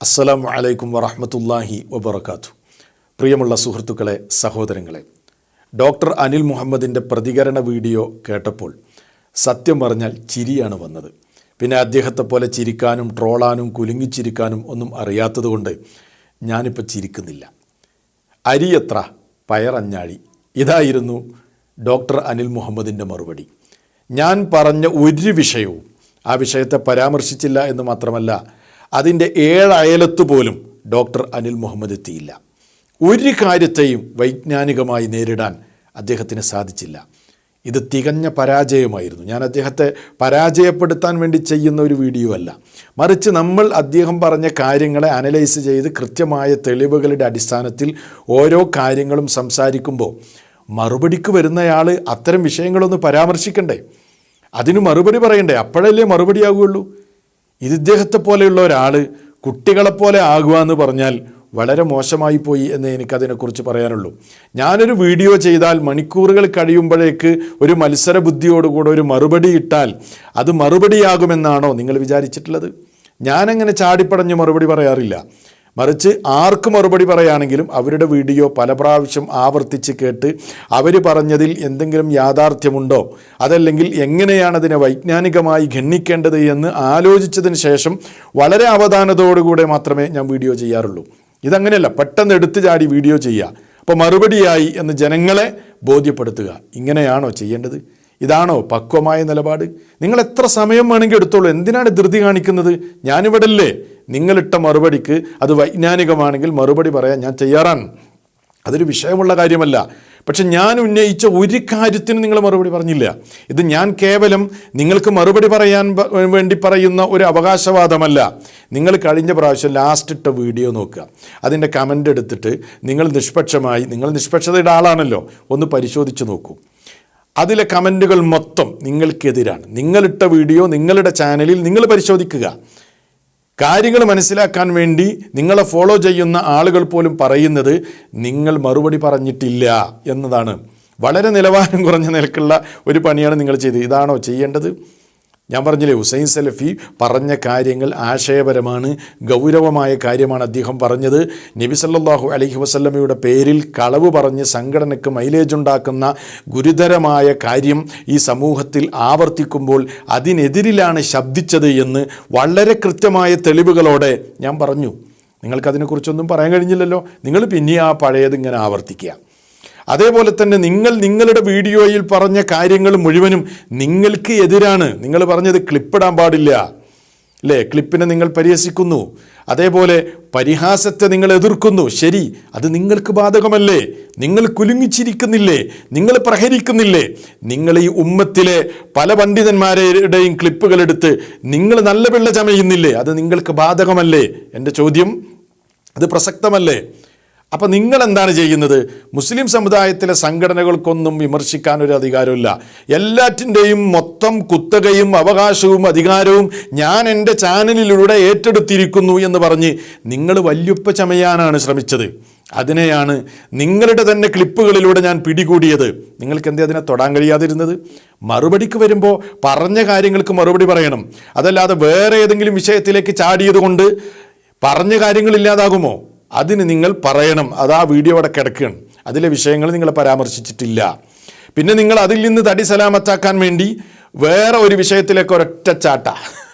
അസ്സലാമു വലൈക്കും വറഹമത്തല്ലാഹി വബർക്കാത്തു പ്രിയമുള്ള സുഹൃത്തുക്കളെ സഹോദരങ്ങളെ ഡോക്ടർ അനിൽ മുഹമ്മദിന്റെ പ്രതികരണ വീഡിയോ കേട്ടപ്പോൾ സത്യം പറഞ്ഞാൽ ചിരിയാണ് വന്നത്. പിന്നെ അദ്ദേഹത്തെ പോലെ ചിരിക്കാനും ട്രോളാനും കുലുങ്ങിച്ചിരിക്കാനും ഒന്നും അറിയാത്തതുകൊണ്ട് ഞാനിപ്പോൾ ചിരിക്കുന്നില്ല. അരിയത്ര പയറഞ്ഞാഴി ഇതായിരുന്നു ഡോക്ടർ അനിൽ മുഹമ്മദിന്റെ മറുപടി. ഞാൻ പറഞ്ഞ ഒരു വിഷയവും ആ വിഷയത്തെ പരാമർശിച്ചില്ല എന്ന് മാത്രമല്ല അതിന്റെ ഏഴയലത്ത് പോലും ഡോക്ടർ അനിൽ മുഹമ്മദ് എത്തിയില്ല. ഒരു കാര്യത്തെയും വൈജ്ഞാനികമായി നേരിടാൻ അദ്ദേഹത്തിന് സാധിച്ചില്ല. ഇത് തികഞ്ഞ പരാജയമായിരുന്നു. ഞാൻ അദ്ദേഹത്തെ പരാജയപ്പെടുത്താൻ വേണ്ടി ചെയ്യുന്ന ഒരു വീഡിയോ അല്ല. മറിച്ച് നമ്മൾ അദ്ദേഹം പറഞ്ഞ കാര്യങ്ങളെ അനലൈസ് ചെയ്ത് കൃത്യമായ തെളിവുകളുടെ അടിസ്ഥാനത്തിൽ ഓരോ കാര്യങ്ങളും സംസാരിക്കുമ്പോൾ മറുപടിക്ക് വരുന്നയാൾ അത്തരം വിഷയങ്ങളൊന്ന് പരാമർശിക്കണ്ടേ? അതിന് മറുപടി പറയണ്ടേ? അപ്പോഴല്ലേ മറുപടിയാകുള്ളൂ ഇത് ഇദ്ദേഹത്തെ പോലെയുള്ള ഒരാൾ കുട്ടികളെപ്പോലെ ആകുക എന്ന് പറഞ്ഞാൽ വളരെ മോശമായി പോയി എന്ന് എനിക്കതിനെക്കുറിച്ച് പറയാനുള്ളൂ. ഞാനൊരു വീഡിയോ ചെയ്താൽ മണിക്കൂറുകൾ കഴിയുമ്പോഴേക്ക് ഒരു മത്സര ബുദ്ധിയോടുകൂടെ ഒരു മറുപടി ഇട്ടാൽ അത് മറുപടിയാകുമെന്നാണോ നിങ്ങൾ വിചാരിച്ചിട്ടുള്ളത്? ഞാനങ്ങനെ ചാടിപ്പടഞ്ഞ് മറുപടി പറയാറില്ല. മറിച്ച് ആർക്ക് മറുപടി പറയുകയാണെങ്കിലും അവരുടെ വീഡിയോ പല പ്രാവശ്യം ആവർത്തിച്ച് കേട്ട് അവർ പറഞ്ഞതിൽ എന്തെങ്കിലും യാഥാർത്ഥ്യമുണ്ടോ? അതല്ലെങ്കിൽ എങ്ങനെയാണതിനെ വൈജ്ഞാനികമായി ഖണ്ണിക്കേണ്ടത് എന്ന് ആലോചിച്ചതിന് ശേഷം വളരെ അവധാനതയോടുകൂടെ മാത്രമേ ഞാൻ വീഡിയോ ചെയ്യാറുള്ളൂ. ഇതങ്ങനെയല്ല പെട്ടെന്ന് എടുത്തു ചാടി വീഡിയോ ചെയ്യുക. അപ്പോൾ മറുപടിയായി എന്ന് ജനങ്ങളെ ബോധ്യപ്പെടുത്തുക. ഇങ്ങനെയാണോ ചെയ്യേണ്ടത്? ഇതാണോ പക്വമായ നിലപാട്? നിങ്ങൾ എത്ര സമയം വേണമെങ്കിൽ എടുത്തോളൂ. എന്തിനാണ് ധൃതി കാണിക്കുന്നത്? ഞാനിവിടല്ലേ. നിങ്ങളിട്ട മറുപടിക്ക് അത് വൈജ്ഞാനികമാണെങ്കിൽ മറുപടി പറയാൻ ഞാൻ ചെയ്യാറാണ് അതൊരു വിഷയമുള്ള കാര്യമല്ല. പക്ഷെ ഞാൻ ഉന്നയിച്ച ഒരു കാര്യത്തിന് നിങ്ങൾ മറുപടി പറഞ്ഞില്ല. ഇത് ഞാൻ കേവലം നിങ്ങൾക്ക് മറുപടി പറയാൻ വേണ്ടി പറയുന്ന ഒരു അവകാശവാദമല്ല. നിങ്ങൾ കഴിഞ്ഞ പ്രാവശ്യം ലാസ്റ്റ് ഇട്ട വീഡിയോ നോക്കുക. അതിന്റെ കമന്റ് എടുത്തിട്ട് നിങ്ങൾ നിഷ്പക്ഷമായി നിങ്ങൾ നിഷ്പക്ഷതയുടെ ആളാണല്ലോ. ഒന്ന് പരിശോധിച്ച് നോക്കൂ. അതിലെ കമന്റുകൾ മൊത്തം നിങ്ങൾക്കെതിരാണ്. നിങ്ങളിട്ട വീഡിയോ നിങ്ങളുടെ ചാനലിൽ നിങ്ങൾ പരിശോധിക്കുക. കാര്യങ്ങൾ മനസ്സിലാക്കാൻ വേണ്ടി നിങ്ങളെ ഫോളോ ചെയ്യുന്ന ആളുകൾ പോലും പറയുന്നത് നിങ്ങൾ മറുപടി പറഞ്ഞിട്ടില്ല എന്നതാണ്. വളരെ നിലവാരം കുറഞ്ഞ നിലക്കുള്ള ഒരു പണിയാണ് നിങ്ങൾ ചെയ്തത്. ഇതാണോ ചെയ്യേണ്ടത്? ഞാൻ പറഞ്ഞില്ലേ ഹുസൈൻ സലഫി പറഞ്ഞ കാര്യങ്ങൾ ആശയപരമാണ് ഗൗരവമായ കാര്യമാണ് അദ്ദേഹം പറഞ്ഞത്. നബി സല്ലല്ലാഹു അലൈഹി വസല്ലമയുടെ പേരിൽ കളവ് പറഞ്ഞ് സംഘടനയ്ക്ക് മൈലേജ് ഉണ്ടാക്കുന്ന ഗുരുതരമായ കാര്യം ഈ സമൂഹത്തിൽ ആവർത്തിക്കുമ്പോൾ അതിനെതിരിലാണ് ശബ്ദിച്ചത് എന്ന് വളരെ കൃത്യമായ തെളിവുകളോടെ ഞാൻ പറഞ്ഞു. നിങ്ങൾക്കതിനെക്കുറിച്ചൊന്നും പറയാൻ കഴിഞ്ഞില്ലല്ലോ. നിങ്ങൾ പിന്നെ ആ പഴയത് ഇങ്ങനെ ആവർത്തിക്കുക. അതേപോലെ തന്നെ നിങ്ങൾ നിങ്ങളുടെ വീഡിയോയിൽ പറഞ്ഞ കാര്യങ്ങൾ മുഴുവനും നിങ്ങൾക്ക് എതിരാണ്. നിങ്ങൾ പറഞ്ഞത് ക്ലിപ്പിടാൻ പാടില്ല. അല്ലേ ക്ലിപ്പിനെ നിങ്ങൾ പരിഹസിക്കുന്നു. അതേപോലെ പരിഹാസത്തെ നിങ്ങൾ എതിർക്കുന്നു. ശരി അത് നിങ്ങൾക്ക് ബാധകമല്ലേ? നിങ്ങൾ കുലുങ്ങിച്ചിരിക്കുന്നില്ലേ? നിങ്ങൾ പ്രഹരിക്കുന്നില്ലേ? നിങ്ങൾ ഈ ഉമ്മത്തിലെ പല പണ്ഡിതന്മാരുടെയും ക്ലിപ്പുകൾ എടുത്ത് നിങ്ങൾ നല്ല പിള്ള ചമയുന്നില്ലേ അത് നിങ്ങൾക്ക് ബാധകമല്ലേ? എന്റെ ചോദ്യം. അത് പ്രസക്തമല്ലേ? അപ്പം നിങ്ങൾ എന്താണ് ചെയ്യുന്നത്? മുസ്ലിം സമുദായത്തിലെ സംഘടനകൾക്കൊന്നും വിമർശിക്കാൻ ഒരു അധികാരമില്ല. എല്ലാറ്റിന്റെയും മൊത്തം കുത്തകയും അവകാശവും അധികാരവും ഞാൻ എന്റെ ചാനലിലൂടെ ഏറ്റെടുത്തിരിക്കുന്നു എന്ന് പറഞ്ഞ് നിങ്ങൾ വല്യുപ്പ ചമയാനാണ് ശ്രമിച്ചത്. അതിനെയാണ് നിങ്ങളുടെ തന്നെ ക്ലിപ്പുകളിലൂടെ ഞാൻ പിടികൂടിയത്. നിങ്ങൾക്ക് എന്തേ അതിനെ തൊടാൻ കഴിയാതിരുന്നത്? മറുപടിക്ക് വരുമ്പോൾ പറഞ്ഞ കാര്യങ്ങൾക്ക് മറുപടി പറയണം. അതല്ലാതെ വേറെ ഏതെങ്കിലും വിഷയത്തിലേക്ക് ചാടിയത് കൊണ്ട് പറഞ്ഞ കാര്യങ്ങളില്ലാതാകുമോ അതിന് നിങ്ങൾ പറയണം. അത് ആ വീഡിയോ അവിടെ കിടക്കുകയാണ്. അതിലെ വിഷയങ്ങൾ നിങ്ങൾ പരാമർശിച്ചിട്ടില്ല. പിന്നെ നിങ്ങൾ അതിൽ നിന്ന് തടി സലാമത്താക്കാൻ വേണ്ടി വേറെ ഒരു വിഷയത്തിലേക്ക് ഒരൊറ്റ ചാട്ട.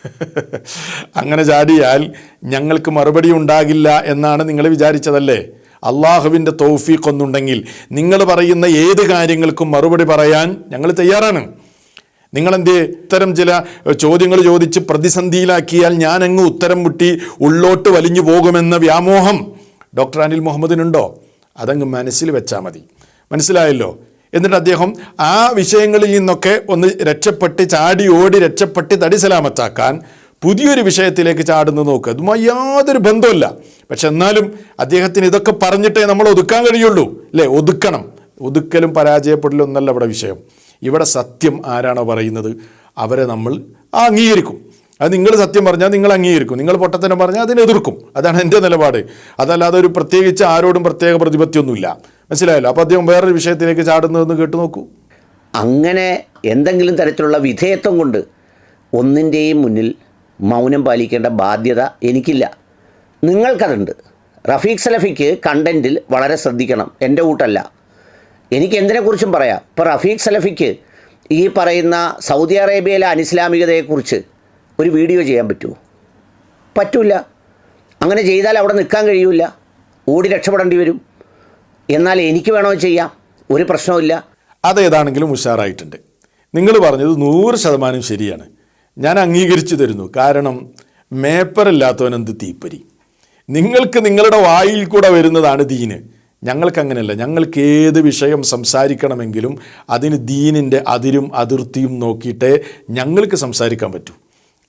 അങ്ങനെ ചാടിയാൽ ഞങ്ങൾക്ക് മറുപടി ഉണ്ടാകില്ല എന്നാണ് നിങ്ങൾ വിചാരിച്ചതല്ലേ? അള്ളാഹുവിന്റെ തൗഫീഖ് ഒന്നുണ്ടെങ്കിൽ നിങ്ങൾ പറയുന്ന ഏത് കാര്യങ്ങൾക്കും മറുപടി പറയാൻ ഞങ്ങൾ തയ്യാറാണ്. നിങ്ങളെന്തേ ഇത്തരം ചില ചോദ്യങ്ങൾ ചോദിച്ച് പ്രതിസന്ധിയിലാക്കിയാൽ ഞാൻ ഉത്തരം മുട്ടി ഉള്ളോട്ട് വലിഞ്ഞു പോകുമെന്ന വ്യാമോഹം. ഡോക്ടർ അനിൽ മുഹമ്മദിനുണ്ടോ? അതങ്ങ് മനസ്സിൽ വെച്ചാൽ മതി. മനസ്സിലായല്ലോ? എന്നിട്ട് അദ്ദേഹം ആ വിഷയങ്ങളിൽ നിന്നൊക്കെ ഒന്ന് രക്ഷപ്പെട്ട് ചാടി ഓടി രക്ഷപ്പെട്ട് തടി സലാമത്താക്കാൻ പുതിയൊരു വിഷയത്തിലേക്ക് ചാടുന്ന നോക്കുക അതുമായി യാതൊരു ബന്ധമില്ല പക്ഷെ എന്നാലും അദ്ദേഹത്തിന് ഇതൊക്കെ പറഞ്ഞിട്ടേ നമ്മൾ ഒതുക്കാൻ കഴിയുള്ളൂ അല്ലേ? ഒതുക്കണം. ഒതുക്കലും പരാജയപ്പെടലും എന്നല്ല ഇവിടെ വിഷയം. ഇവിടെ സത്യം ആരാണോ പറയുന്നത് അവരെ നമ്മൾ അംഗീകരിക്കും. അത് നിങ്ങൾ സത്യം പറഞ്ഞാൽ നിങ്ങൾ അംഗീകരിക്കും. നിങ്ങൾ പൊട്ടത്തനം പറഞ്ഞാൽ അതിനെ എതിർക്കും. അതാണ് എന്റെ നിലപാട്. അതല്ലാതെ ഒരു പ്രത്യേകിച്ച് ആരോടും പ്രത്യേക പ്രതിപത്തിയൊന്നുമില്ല. മനസ്സിലായല്ലോ? അപ്പോൾ അദ്ദേഹം വേറൊരു വിഷയത്തിലേക്ക് ചാടുന്നതെന്ന് കേട്ടു നോക്കൂ. അങ്ങനെ എന്തെങ്കിലും തരത്തിലുള്ള വിധേയത്വം കൊണ്ട് ഒന്നിന്റെയും മുന്നിൽ മൗനം പാലിക്കേണ്ട ബാധ്യത എനിക്കില്ല. നിങ്ങൾക്കതുണ്ട്. റഫീഖ് സലഫിക്ക് കണ്ടന്റിൽ വളരെ ശ്രദ്ധിക്കണം. എന്റെ കൂട്ടല്ല. എനിക്ക് എന്തിനെക്കുറിച്ചും പറയാം? ഇപ്പോൾ റഫീഖ് സലഫിക്ക് ഈ പറയുന്ന സൗദി അറേബ്യയിലെ അനിസ്ലാമികതയെക്കുറിച്ച് ഒരു വീഡിയോ ചെയ്യാൻ പറ്റുമോ? പറ്റില്ല അങ്ങനെ ചെയ്താൽ അവിടെ നിൽക്കാൻ കഴിയില്ല ഓടി രക്ഷപ്പെടേണ്ടി വരും. എന്നാൽ എനിക്ക് വേണോ ചെയ്യാം. ഒരു പ്രശ്നവുമില്ല അതേതാണെങ്കിലും ഉഷാറായിട്ടുണ്ട്. നിങ്ങൾ പറഞ്ഞത് നൂറ് ശതമാനം ശരിയാണ്. ഞാൻ അംഗീകരിച്ചു തരുന്നു. കാരണം മേപ്പറില്ലാത്തവനെന്ത് തീപ്പരി. നിങ്ങൾക്ക് നിങ്ങളുടെ വായിൽ കൂടെ വരുന്നതാണ് ദീന്. ഞങ്ങൾക്ക് അങ്ങനെയല്ല. ഞങ്ങൾക്ക് ഏത് വിഷയം സംസാരിക്കണമെങ്കിലും അതിന് ദീനിന്റെ അതിരും അതിർത്തിയും നോക്കിയിട്ടേ ഞങ്ങൾക്ക് സംസാരിക്കാൻ പറ്റൂ.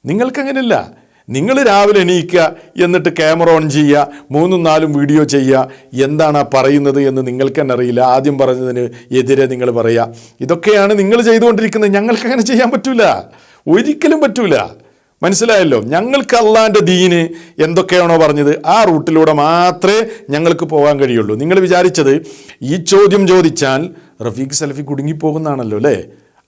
നിങ്ങൾക്കങ്ങനെയല്ല നിങ്ങൾ രാവിലെ എണീക്കുക എന്നിട്ട് ക്യാമറ ഓൺ ചെയ്യുക മൂന്നും നാലും വീഡിയോ ചെയ്യുക. എന്താണ് ആ പറയുന്നത് എന്ന് നിങ്ങൾക്ക് തന്നെ അറിയില്ല. ആദ്യം പറഞ്ഞതിന് എതിരെ നിങ്ങൾ പറയുക ഇതൊക്കെയാണ് നിങ്ങൾ ചെയ്തുകൊണ്ടിരിക്കുന്നത്. ഞങ്ങൾക്ക് അങ്ങനെ ചെയ്യാൻ പറ്റൂല. ഒരിക്കലും പറ്റൂല. മനസ്സിലായല്ലോ? ഞങ്ങൾക്ക് അള്ളാന്റെ ദീന് എന്തൊക്കെയാണോ പറഞ്ഞത്. ആ റൂട്ടിലൂടെ മാത്രമേ ഞങ്ങൾക്ക് പോകാൻ കഴിയുള്ളൂ. നിങ്ങൾ വിചാരിച്ചത് ഈ ചോദ്യം ചോദിച്ചാൽ റഫീഖ് സലഫി കുടുങ്ങിപ്പോകുന്നതാണല്ലോ അല്ലേ?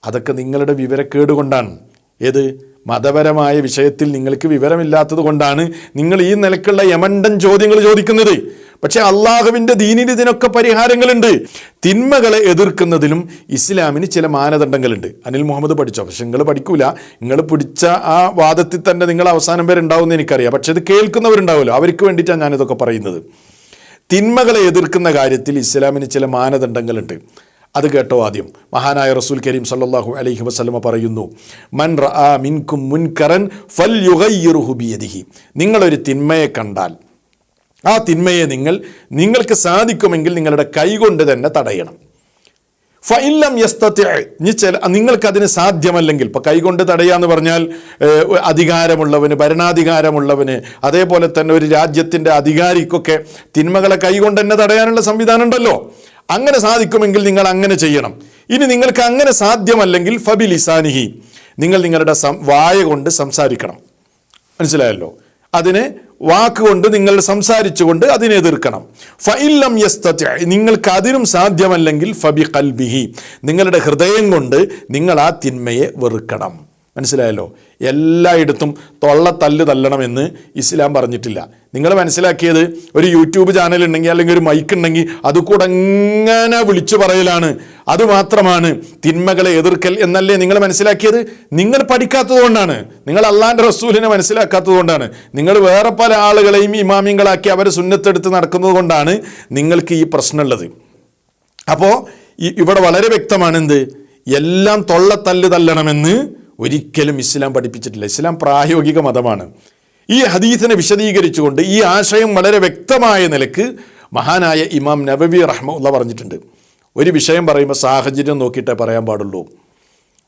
അതൊക്കെ നിങ്ങളുടെ വിവരക്കേട് കൊണ്ടാണ്. ഏത്? മതപരമായ വിഷയത്തിൽ നിങ്ങൾക്ക് വിവരമില്ലാത്തത് കൊണ്ടാണ് നിങ്ങൾ ഈ നിലക്കുള്ള യമണ്ടൻ ചോദ്യങ്ങൾ ചോദിക്കുന്നത്. പക്ഷേ അള്ളാഹുവിന്റെ ദീനിന് ഇതിനൊക്കെ പരിഹാരങ്ങളുണ്ട്. തിന്മകളെ എതിർക്കുന്നതിലും ഇസ്ലാമിന് ചില മാനദണ്ഡങ്ങളുണ്ട്. അനിൽ മുഹമ്മദ് പഠിച്ചോ. പക്ഷെ നിങ്ങൾ പഠിക്കൂല. നിങ്ങൾ പിടിച്ച ആ വാദത്തിൽ തന്നെ നിങ്ങൾ അവസാനം വരെ ഉണ്ടാവുമെന്ന് എനിക്കറിയാം. പക്ഷെ ഇത് കേൾക്കുന്നവരുണ്ടാവുമല്ലോ. അവർക്ക് വേണ്ടിയിട്ടാണ് ഞാനിതൊക്കെ പറയുന്നത്. തിന്മകളെ എതിർക്കുന്ന കാര്യത്തിൽ ഇസ്ലാമിന് ചില മാനദണ്ഡങ്ങളുണ്ട്. അത് കേട്ടോ ആദ്യം. മഹാനായ റസൂൽ കരീം സല്ലാഹു അലൈഹി വസ്ലമ പറയുന്നു മൻ റആ മിൻകും മുൻകറൻ ഫൽ യുഗയ്യിറുഹു ബിയദിഹി. നിങ്ങളൊരു തിന്മയെ കണ്ടാൽ ആ തിന്മയെ നിങ്ങൾ നിങ്ങൾക്ക് സാധിക്കുമെങ്കിൽ നിങ്ങളുടെ കൈകൊണ്ട് തന്നെ തടയണം. ഫൈലം യസ്തത്തെ ഇനി ചില നിങ്ങൾക്കതിന് സാധ്യമല്ലെങ്കിൽ ഇപ്പം കൈകൊണ്ട് തടയാന്ന് പറഞ്ഞാൽ അധികാരമുള്ളവന് ഭരണാധികാരമുള്ളവന് അതേപോലെ തന്നെ ഒരു രാജ്യത്തിന്റെ അധികാരിക്കൊക്കെ തിന്മകളെ കൈകൊണ്ട് തന്നെ തടയാനുള്ള സംവിധാനം ഉണ്ടല്ലോ. അങ്ങനെ സാധിക്കുമെങ്കിൽ നിങ്ങൾ അങ്ങനെ ചെയ്യണം. ഇനി നിങ്ങൾക്ക് അങ്ങനെ സാധ്യമല്ലെങ്കിൽ ഫബി ലിസാനിഹി നിങ്ങൾ നിങ്ങളുടെ വായ കൊണ്ട് സംസാരിക്കണം. മനസ്സിലായല്ലോ? അതിനെ വാക്കുകൊണ്ട് നിങ്ങൾ സംസാരിച്ചുകൊണ്ട് അതിനെ എതിർക്കണം. ഫൈലം യസ്തത്യ നിങ്ങൾക്ക് അതിനും സാധ്യമല്ലെങ്കിൽ ഫബി കൽബിഹി നിങ്ങളുടെ ഹൃദയം കൊണ്ട് നിങ്ങൾ ആ തിന്മയെ വെറുക്കണം. മനസ്സിലായല്ലോ? എല്ലായിടത്തും തൊള്ള തല്ല് തല്ലണമെന്ന് ഇസ്ലാം പറഞ്ഞിട്ടില്ല. നിങ്ങൾ മനസ്സിലാക്കിയത് ഒരു യൂട്യൂബ് ചാനൽ ഉണ്ടെങ്കിൽ അല്ലെങ്കിൽ ഒരു മൈക്ക് ഉണ്ടെങ്കിൽ അത് കൂടെ അങ്ങനെ വിളിച്ചു പറയലാണ്. അതുമാത്രമാണ് തിന്മകളെ എതിർക്കൽ എന്നല്ലേ നിങ്ങൾ മനസ്സിലാക്കിയത്? നിങ്ങൾ പഠിക്കാത്തതുകൊണ്ടാണ് നിങ്ങൾ അള്ളാന്റെ റസൂലിനെ മനസ്സിലാക്കാത്തത് കൊണ്ടാണ്. നിങ്ങൾ വേറെ പല ആളുകളെയും ഇമാമിങ്ങളാക്കി അവരെ സുന്നത്തെടുത്ത് നടക്കുന്നത് കൊണ്ടാണ് നിങ്ങൾക്ക് ഈ പ്രശ്നമുള്ളത്. അപ്പോൾ ഇവിടെ വളരെ വ്യക്തമാണ് എന്ത് എല്ലാം തൊള്ളത്തല്ല് തല്ലണമെന്ന് ഒരിക്കലും ഇസ്ലാം പഠിപ്പിച്ചിട്ടില്ല. ഇസ്ലാം പ്രായോഗിക മതമാണ്. ഈ ഹദീസിനെ വിശദീകരിച്ചുകൊണ്ട് ഈ ആശയം വളരെ വ്യക്തമായ നിലയ്ക്ക് മഹാനായ ഇമാം നബവി റഹ്മുള്ള പറഞ്ഞിട്ടുണ്ട്. ഒരു വിഷയം പറയുമ്പോൾ സാഹചര്യം നോക്കിയിട്ടേ പറയാൻ പാടുള്ളൂ.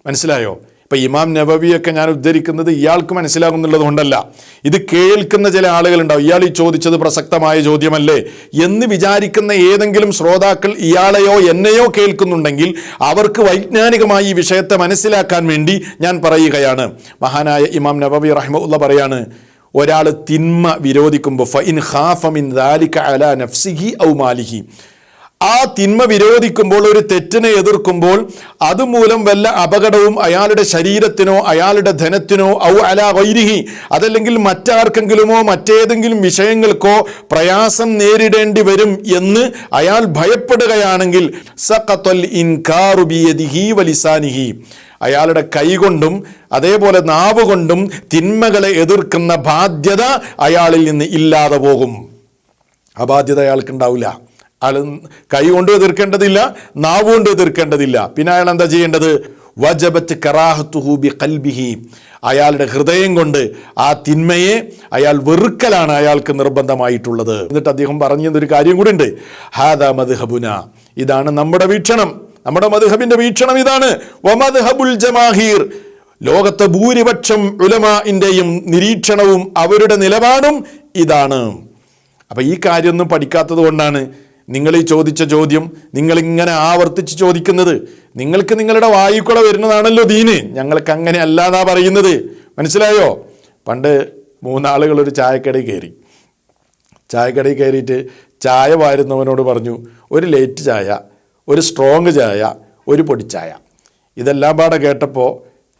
മനസ്സിലായോ? ഇപ്പം ഇമാം നബവിയൊക്കെ ഞാൻ ഉദ്ധരിക്കുന്നത് ഇയാൾക്ക് മനസ്സിലാകുന്നുള്ളത് കൊണ്ടല്ല. ഇത് കേൾക്കുന്ന ചില ആളുകളുണ്ടാവും. ഇയാൾ ഈ ചോദിച്ചത് പ്രസക്തമായ ചോദ്യമല്ലേ? എന്ന് വിചാരിക്കുന്ന ഏതെങ്കിലും ശ്രോതാക്കൾ ഇയാളെയോ എന്നെയോ കേൾക്കുന്നുണ്ടെങ്കിൽ അവർക്ക് വൈജ്ഞാനികമായി ഈ വിഷയത്തെ മനസ്സിലാക്കാൻ വേണ്ടി ഞാൻ പറയുകയാണ്. മഹാനായ ഇമാം നബവി റഹ്മുള്ള പറയാണ് ഒരാൾ തിന്മ വിരോധിക്കുമ്പോൾ ഫ ഇൻ ഖാഫ മിൻ ദാലിക അല നഫ്സിഹി ഔ മാലിഹി. ആ തിന്മ വിരോധിക്കുമ്പോൾ ഒരു തെറ്റിനെ എതിർക്കുമ്പോൾ അതുമൂലം വല്ല അപകടവും അയാളുടെ ശരീരത്തിനോ അയാളുടെ ധനത്തിനോ ഔ അല വൈരിഹി അതല്ലെങ്കിൽ മറ്റാർക്കെങ്കിലുമോ മറ്റേതെങ്കിലും വിഷയങ്ങൾക്കോ പ്രയാസം നേരിടേണ്ടി വരും എന്ന് അയാൾ ഭയപ്പെടുകയാണെങ്കിൽ സഖത്തൽ ഇൻകാറു ബിയദിഹി വലിസാനിഹി. അയാളുടെ കൈകൊണ്ടും അതേപോലെ നാവ് കൊണ്ടും തിന്മകളെ എതിർക്കുന്ന ബാധ്യത അയാളിൽ നിന്ന് ഇല്ലാതെ പോകും. ആ ബാധ്യത അയാൾക്ക് ഉണ്ടാവില്ല. അയാൾ കൈ കൊണ്ട് എതിർക്കേണ്ടതില്ല നാവ് കൊണ്ട് എതിർക്കേണ്ടതില്ല. പിന്നെ അയാൾ എന്താ ചെയ്യേണ്ടത്? വജബത്ത് കറാഹത്തുഹൂബി കൽബിഹി അയാളുടെ ഹൃദയം കൊണ്ട് ആ തിന്മയെ അയാൾ വെറുക്കലാണ് അയാൾക്ക് നിർബന്ധമായിട്ടുള്ളത്. എന്നിട്ട് അദ്ദേഹം പറഞ്ഞൊരു കാര്യം കൂടി ഉണ്ട്. ഹാദ മദ്ഹബുന. ഇതാണ് നമ്മുടെ വീക്ഷണം. നമ്മുടെ മദ്ഹബിന്റെ വീക്ഷണം ഇതാണ്. വമദ്ഹബുൽ ജമാഹീർ. ലോകത്തെ ഭൂരിപക്ഷം ഉലമാന്റെയും നിരീക്ഷണവും അവരുടെ നിലപാടും ഇതാണ്. അപ്പം ഈ കാര്യമൊന്നും പഠിക്കാത്തത് കൊണ്ടാണ് നിങ്ങൾ ഈ ചോദിച്ച ചോദ്യം നിങ്ങളിങ്ങനെ ആവർത്തിച്ച് ചോദിക്കുന്നത് നിങ്ങൾക്ക് നിങ്ങളുടെ വായുക്കൂടെ വരുന്നതാണല്ലോ ദീന്. ഞങ്ങൾക്ക് അങ്ങനെ അല്ലാതാ പറയുന്നത്. മനസ്സിലായോ? പണ്ട് മൂന്നാളുകൾ ഒരു ചായക്കടയിൽ കയറി. ചായക്കടയിൽ കയറിയിട്ട് ചായ വാരുന്നവനോട് പറഞ്ഞു ഒരു ലേറ്റ് ചായ ഒരു സ്ട്രോങ് ചായ ഒരു പൊടിച്ചായ ഇതെല്ലാം പാടെ കേട്ടപ്പോൾ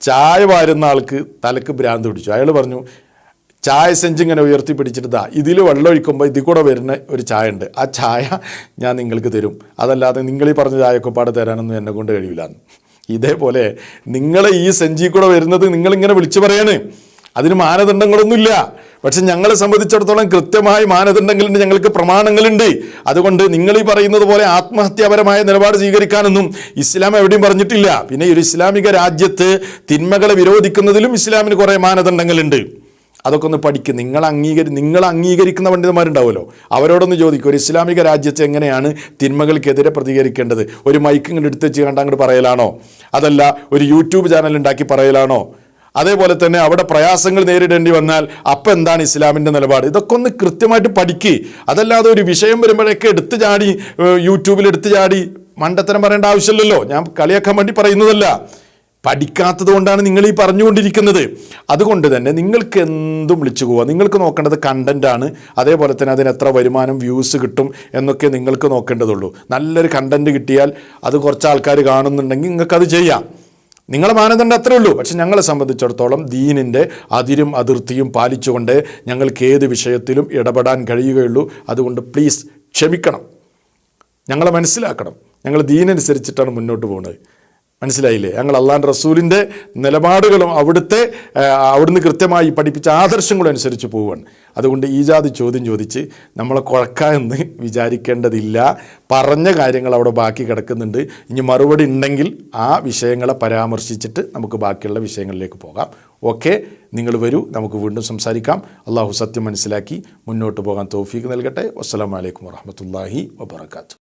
ചായ വാരുന്ന ആൾക്ക് തലക്ക് ഭ്രാന്ത് പിടിച്ചു. അയാൾ പറഞ്ഞു ചായ സെഞ്ച് ഇങ്ങനെ ഉയർത്തി പിടിച്ചിട്ട് ദാ ഇതിൽ വെള്ളം ഒഴിക്കുമ്പോൾ ഇതിൽ കൂടെ വരുന്ന ഒരു ചായ ഉണ്ട് ആ ചായ ഞാൻ നിങ്ങൾക്ക് തരും. അതല്ലാതെ നിങ്ങൾ ഈ പറഞ്ഞ ചായക്കൊപ്പാട് പാടെ തരാനൊന്നും എന്നെ കൊണ്ട് കഴിയില്ല ഇതേപോലെ നിങ്ങളെ ഈ സെഞ്ചി കൂടെ വരുന്നത് നിങ്ങളിങ്ങനെ വിളിച്ചു പറയാണ്. അതിന് മാനദണ്ഡങ്ങളൊന്നുമില്ല. പക്ഷെ ഞങ്ങളെ സംബന്ധിച്ചിടത്തോളം കൃത്യമായ മാനദണ്ഡങ്ങളുണ്ട് ഞങ്ങൾക്ക് പ്രമാണങ്ങളുണ്ട്. അതുകൊണ്ട് നിങ്ങൾ ഈ പറയുന്നത് പോലെ ആത്മഹത്യാപരമായ നിലപാട് സ്വീകരിക്കാനൊന്നും ഇസ്ലാം എവിടെയും പറഞ്ഞിട്ടില്ല. പിന്നെ ഒരു ഇസ്ലാമിക രാജ്യത്ത് തിന്മകളെ വിരോധിക്കുന്നതിലും ഇസ്ലാമിന് കുറേ മാനദണ്ഡങ്ങളുണ്ട്. അതൊക്കെ ഒന്ന് പഠിക്കും. നിങ്ങൾ അംഗീകരി നിങ്ങൾ അംഗീകരിക്കുന്ന പണ്ഡിതന്മാരുണ്ടാവുമല്ലോ അവരോടൊന്ന് ചോദിക്കും. ഒരു ഇസ്ലാമിക രാജ്യത്ത് എങ്ങനെയാണ് തിന്മകൾക്കെതിരെ പ്രതികരിക്കേണ്ടത്? ഒരു മൈക്ക് ഇങ്ങോട്ട് എടുത്ത് വെച്ച് കണ്ട് അങ്ങോട്ട് പറയലാണോ? അതല്ല ഒരു യൂട്യൂബ് ചാനൽ ഉണ്ടാക്കി പറയലാണോ? അതേപോലെ തന്നെ അവിടെ പ്രയാസങ്ങൾ നേരിടേണ്ടി വന്നാൽ അപ്പം എന്താണ് ഇസ്ലാമിന്റെ നിലപാട്? ഇതൊക്കെ ഒന്ന് കൃത്യമായിട്ട് പഠിക്കുക അതല്ലാതെ ഒരു വിഷയം വരുമ്പോഴൊക്കെ എടുത്തു ചാടി യൂട്യൂബിൽ എടുത്തു ചാടി മണ്ടത്തരം പറയേണ്ട ആവശ്യമില്ലല്ലോ. ഞാൻ കളിയാക്കാൻ വേണ്ടി പറയുന്നതല്ല. പഠിക്കാത്തത് കൊണ്ടാണ് നിങ്ങൾ ഈ പറഞ്ഞുകൊണ്ടിരിക്കുന്നത്. അതുകൊണ്ട് തന്നെ നിങ്ങൾക്ക് എന്തും വിളിച്ചു പോവാം. നിങ്ങൾക്ക് നോക്കേണ്ടത് ആണ്. അതേപോലെ തന്നെ അതിന് എത്ര വരുമാനം വ്യൂസ് കിട്ടും എന്നൊക്കെ നിങ്ങൾക്ക് നോക്കേണ്ടതുള്ളൂ. നല്ലൊരു കണ്ടന്റ് കിട്ടിയാൽ അത് കുറച്ച് ആൾക്കാർ കാണുന്നുണ്ടെങ്കിൽ നിങ്ങൾക്കത് ചെയ്യാം. നിങ്ങളെ മാനദണ്ഡം അത്രേ ഉള്ളൂ. പക്ഷെ ഞങ്ങളെ സംബന്ധിച്ചിടത്തോളം ദീനിന്റെ അതിരും അതിർത്തിയും പാലിച്ചുകൊണ്ട് ഞങ്ങൾക്ക് ഏത് വിഷയത്തിലും ഇടപെടാൻ കഴിയുകയുള്ളൂ. അതുകൊണ്ട് പ്ലീസ് ക്ഷമിക്കണം. ഞങ്ങളെ മനസ്സിലാക്കണം. ഞങ്ങൾ ദീനനുസരിച്ചിട്ടാണ് മുന്നോട്ട് പോകുന്നത്. മനസ്സിലായില്ലേ? ഞങ്ങൾ അള്ളാൻ റസൂലിന്റെ നിലപാടുകളും അവിടുത്തെ അവിടുന്ന് കൃത്യമായി പഠിപ്പിച്ച ആദർശങ്ങളും അനുസരിച്ച് പോവുകയാണ്. അതുകൊണ്ട് ഈ ജാതി ചോദ്യം ചോദിച്ച് നമ്മളെ കുഴക്കാമെന്ന് വിചാരിക്കേണ്ടതില്ല. പറഞ്ഞ കാര്യങ്ങൾ അവിടെ ബാക്കി കിടക്കുന്നുണ്ട്. ഇനി മറുപടി ഉണ്ടെങ്കിൽ ആ വിഷയങ്ങളെ പരാമർശിച്ചിട്ട് നമുക്ക് ബാക്കിയുള്ള വിഷയങ്ങളിലേക്ക് പോകാം. ഓക്കെ? നിങ്ങൾ വരൂ. നമുക്ക് വീണ്ടും സംസാരിക്കാം. അള്ളാഹു സത്യം മനസ്സിലാക്കി മുന്നോട്ട് പോകാൻ തോഫീക്ക് നൽകട്ടെ. വസ്സലാമലൈക്കും വാഹമത്തല്ലാഹി വബർക്കാത്തു